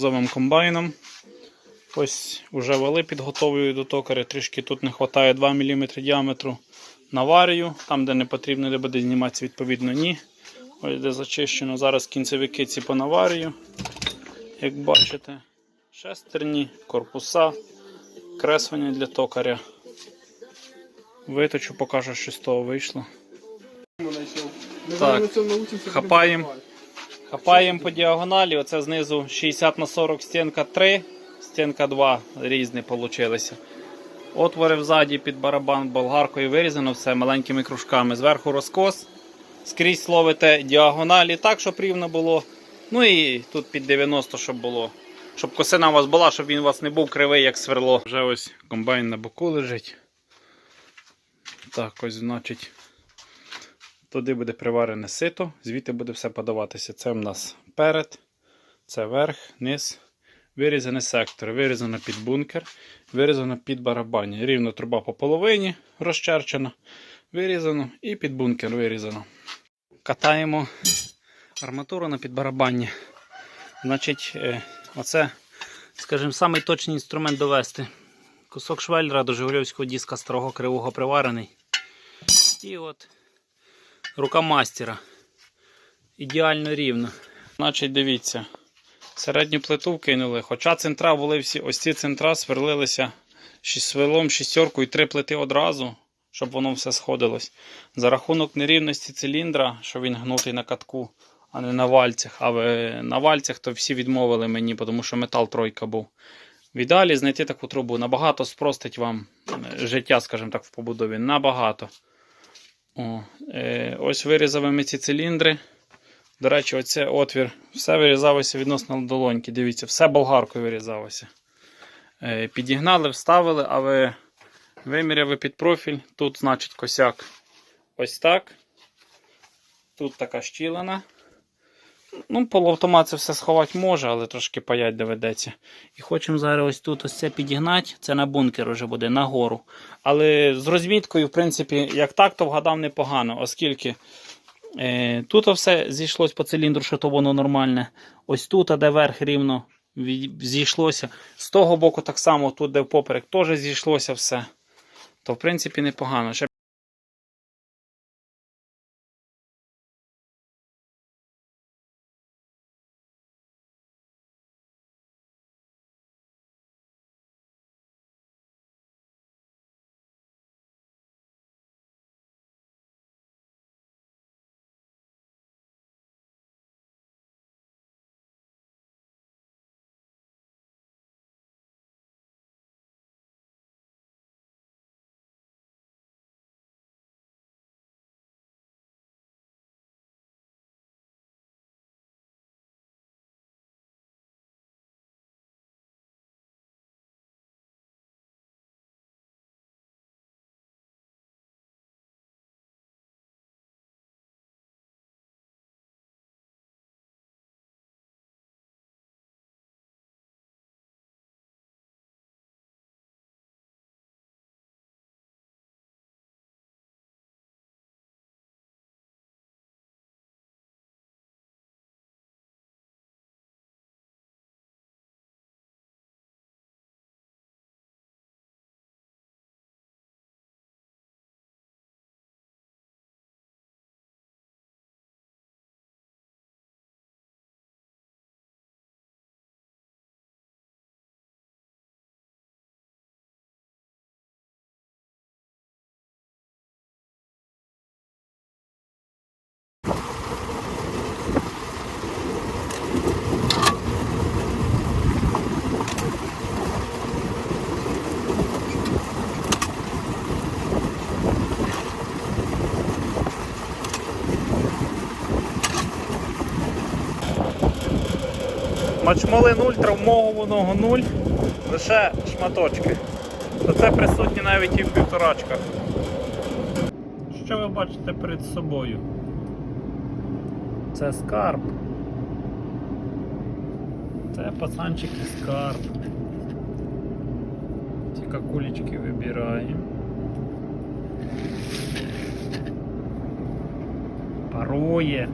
Зовим комбайном. Ось уже вали підготовлюю до токаря. Трішки тут не вистачає 2 мм діаметру наварію. Там, де не потрібно, де буде зніматися, відповідно, ні. Ось де зачищено. Зараз кінцевики ці по наварію. Як бачите, шестерні, корпуса, креслення для токаря. Виточу, покажу, що з того вийшло. Так, хапаємо. Хапаємо по діагоналі, оце знизу 60 на 40 стінка 3, стінка 2 різні получилися. Отвори взаді під барабан болгаркою вирізано все маленькими кружками. Зверху розкос. Скрізь ловите діагоналі так, щоб рівно було. Ну і тут під 90, щоб було. Щоб косина у вас була, щоб він у вас не був кривий, як сверло. Вже ось комбайн на боку лежить. Так, ось, значить. Туди буде приварене сито, звідти буде все подаватися. Це в нас перед, це верх, низ. Вирізаний сектор, вирізано під бункер, вирізано під барабані. Рівно труба по половині розчерчена, вирізано і під бункер вирізано. Катаємо арматуру на підбарабанні. Значить, е, оце, скажімо, самий точний інструмент довести. Кусок швеллера до Жигульовського диска старого кривого приварений. І от рука мастера. Ідеально рівно. Значить, дивіться, середню плиту вкинули. Хоча центра були всі, ось ці центра сверлилися сверлом шістерку і три плити одразу, щоб воно все сходилось. За рахунок нерівності циліндра, що він гнутий на катку, а не на вальцях. А на вальцях то всі відмовили мені, тому що метал тройка був. В ідеалі знайти таку трубу набагато спростить вам е, життя, скажімо так, в побудові. Набагато. О, е, ось вирізали ми ці циліндри. До речі, оце отвір. Все вирізалося відносно долоньки. Дивіться, все болгаркою вирізалося. Е, підігнали, вставили, але виміряли під профіль. Тут, значить, косяк. Ось так. Тут така щілина. Ну, полуавтомат це все сховати може, але трошки паять доведеться. І хочемо зараз ось тут ось це підігнати. Це на бункер вже буде нагору. Але з розміткою, в принципі, як так, то вгадав непогано, оскільки е, тут все зійшлось по циліндру, що то воно нормальне. Ось тут, а де верх рівно зійшлося. З того боку так само, тут, де впоперек, теж зійшлося все. То, в принципі, непогано. Мачмоли 0, травмованого 0, лише шматочки. То це присутні навіть і в півторачках. Що ви бачите перед собою? Це скарб. Це пацанчик і скарб. Ці какулечки вибираємо. Парує.